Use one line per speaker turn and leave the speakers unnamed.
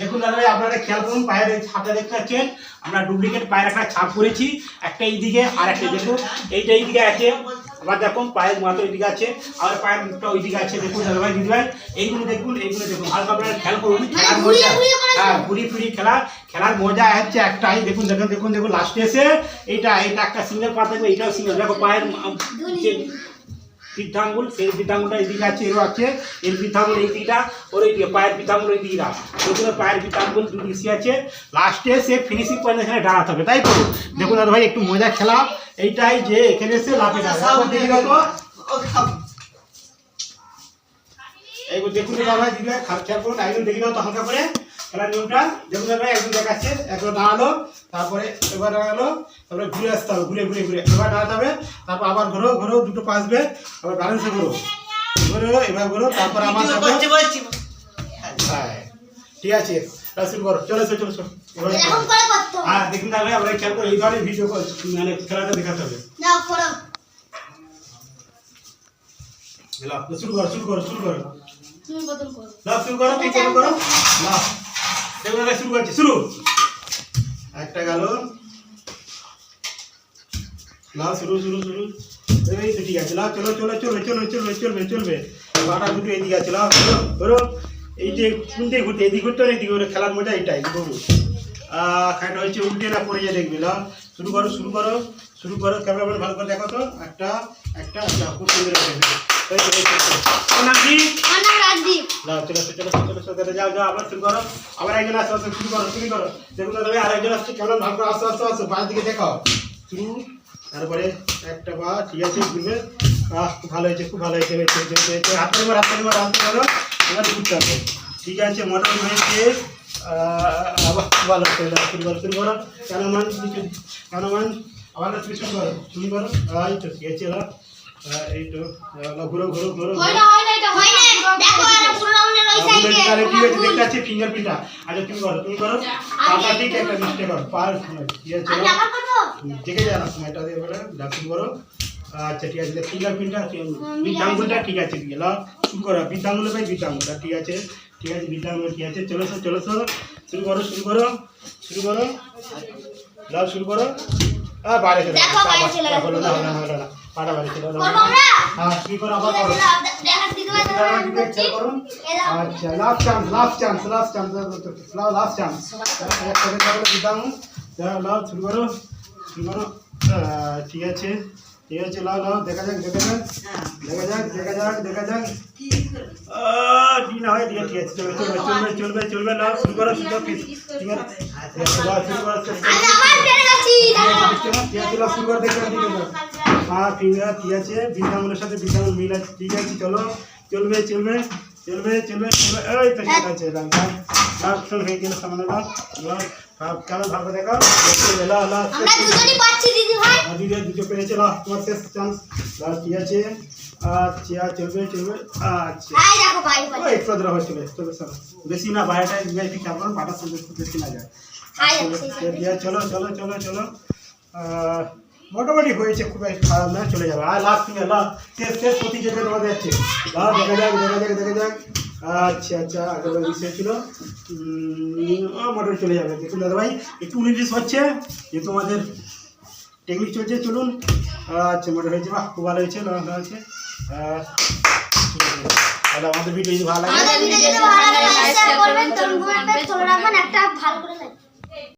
দেখুন দাদা ভাই আপনারা খেয়াল করুন পায়ের ছাপটা দেখতে পাচ্ছেন? আমরা ডুপ্লিকেট পায়ের একটা ছাপ করেছি একটা এইদিকে আর একটা দেখুন এইটা এইদিকে আছে। আবার দেখুন পায়ের মাথা ওইদিকে আছে আর পায়ের মুখটা ওইদিকে আছে। দেখুন দাদা ভাই দিদি ভাই এইগুলো দেখুন এইগুলো দেখুন। হালকা আপনারা খেয়াল করুন খেলার মজা। হ্যাঁ ঘুরি ফিরি খেলা। খেলার মজা হচ্ছে একটাই। দেখুন দেখুন দেখুন দেখুন লাস্টে এসে এইটা এইটা একটা সিঙ্গেল পা থাকবে এইটাও সিঙ্গেল দেখো পায়ের বৃদ্ধাঙ্গুল সেই বৃদ্ধাঙ্গুলটা এইদিকে আছে এরও আছে এর বৃদ্ধাঙ্গুল এই দিকটা ওর এই দিকে পায়ের বৃদ্ধাঙ্গুল ওই দিকটা। ওগুলো পায়ের বৃদ্ধাঙ্গুল দু দিকে আছে লাস্টে সে ফিনিশিং পয়েন্ট এখানে দাঁড়াতে হবে তাই তো? দেখুন দাদা ভাই একটু মজা খেলা এইটাই যে এখানে এসে লাফে এইবার দেখুন দাদা ভাই দিদি খেয়াল করুন একজন দেখে দাও তো হালকা করে। নিয়মটা দেখুন দাদা ভাই দেখাচ্ছে একবার দাঁড়াল তারপরে এবার দাঁড়াল তারপরে ঘুরে আসতে হবে ঘুরে ঘুরে ঘুরে। এবার দাঁড়াতে হবে তারপর আবার ঘোরো ঘোরো দুটো পা আবার ব্যালেন্সে ঘোরো। ঘোরো এবার ঘোরো তারপর আমার হ্যাঁ ঠিক আছে তাহলে শুরু করো। চলো চলো চলো চলো। এবার
এরকম করে করতে হবে।
হ্যাঁ দেখুন ভাই আমরা খেয়াল করে এই ধরনের ভিডিও মানে খেলাটা দেখাতে হবে।
নাও করো।
শুরু করো শুরু করো শুরু করো।
তুমি বদল করো।
লাভ করো শুরু করছি, শুরু। একটা গেল। লাভ শুরু শুরু শুরু। এই তো ঠিক আছে লাভ চলো চলো চলো চলো চলবে চলবে চলবে। পাটা দুটো এদিকে আছে চলো, ধরো। এই যে কোনতে ঘুরতে, এদিকে ঘুরতে হবে এদিকে খেলার মজা এটাই বাবু খাইটা হয়েছে উল্টে না, পড়ে যায় দেখবি লাভ শুরু করো শুরু করো শুরু করো, ক্যামেরা ভালো করে দেখো তো। একটা একটা একটা, খুব সুন্দর আবার শুরু করো। আবার একজন আসো আসো শুরু করো শুরু করো। দেখুন তবে আরেকজন আসছে কেমন ভাগ করে আসো আসো আসো বাইরের দিকে দেখাও। শুরু। তারপরে একটা বা ঠিক আছে ঘুরবে। খুব ভালো হয়েছে খুব ভালো হয়েছে হয়েছে হয়েছে হয়েছে হয়েছে হাত নিবার হাত নিবার হাত করো এবার ঘুরতে হবে। ঠিক আছে মোটামুটি হয়েছে। আবার ভালো হচ্ছে শুরু করো শুরু করো। কেন মান কেন মান? আবার তুমি শুরু করো শুরু করো। ঠিক আছে এই তো। ঘুরো ঘুরো ঘুরো
হয় না হয় না এটা হয় না দেখো এটা পুরো রাউন্ডের ওই সাইডে
তাহলে ঠিক আছে দেখতে পাচ্ছি ফিঙ্গার প্রিন্টটা আচ্ছা তুমি করো তুমি করো। পাটা ঠিক একটা মিস্টেক করো। পার ঠিক আছে?
আমি আবার করব?
দেখে যা না সময়টা দিয়ে বলে ডাক্তার করো। আচ্ছা ঠিক আছে ফিঙ্গার প্রিন্টটা বৃদ্ধাঙ্গুলটা ঠিক আছে গেল। শুরু করো বৃদ্ধাঙ্গুল ভাই বৃদ্ধাঙ্গুলটা ঠিক আছে? ঠিক আছে বৃদ্ধাঙ্গুল ঠিক আছে। চলো স্যার চলো স্যার শুরু করো শুরু করো। শুরু করো। লাভ শুরু করো। আর বাইরে চলে। হলো না হলো না।
করব আমরা
হ্যাঁ শুরু করো আবার করো। আচ্ছা last chance last chance last chance last chance একসাথে তাহলে দিতাম লাও শুরু করো শুরু করো। ঠিক আছে ঠিক আছে লাও লাও দেখা যাক দেখা যাক। দেখা যাক দেখা যাক দেখা যাক। না হয় ঠিক আছে ঠিক আছে চলবে চলবে চলবে চলবে চলবে লাও শুরু করো শুরু করো ঠিক আছে লাও শুরু করো শুরু করো। ঠিক আছে শুরু করো দেখো হ্যাঁ ফিঙ্গার ঠিক আছে? বৃন্দাবনের সাথে বৃন্দাবন মিল আছে। ঠিক আছে চলো। চলবে চলবে চলবে চলবে চলবে। এই তো ঠিক আছে হয়ে গেল সামনে লাভ ভাব কেন ভাবে দেখো
দিদি
দুটো পেরেছে লাভ তোমার শেষ চান্স ঠিক আছে? আচ্ছা চলবে চলবে। আচ্ছা। একটু ধরা হয়েছিল। বেশি না বাইরেটা ভিআইপি খেয়াল করো পাটা সঙ্গে বেশি না যায় চলো চলো চলো চলো। আহ, মোটামুটি হয়েছে খুব খারাপ না চলে যাবে আর লাস্ট ফিঙ্গার লাস্ট শেষ শেষ প্রতিযোগিতা তোমাদের যাচ্ছে লাস্ট দেখা যাক দেখা যাক দেখা যাক আচ্ছা আচ্ছা আগের বিষয় ছিল মোটামুটি চলে যাবে দেখুন দাদা ভাই একটু উনিশ হচ্ছে যে তোমাদের টেকনিক চলছে চলুন আচ্ছা মোটামুটি হয়েছে বাহ খুব ভালো হয়েছে ভালো হয়েছে আমাদের ভিডিও ভালো লাগে
ভালো করে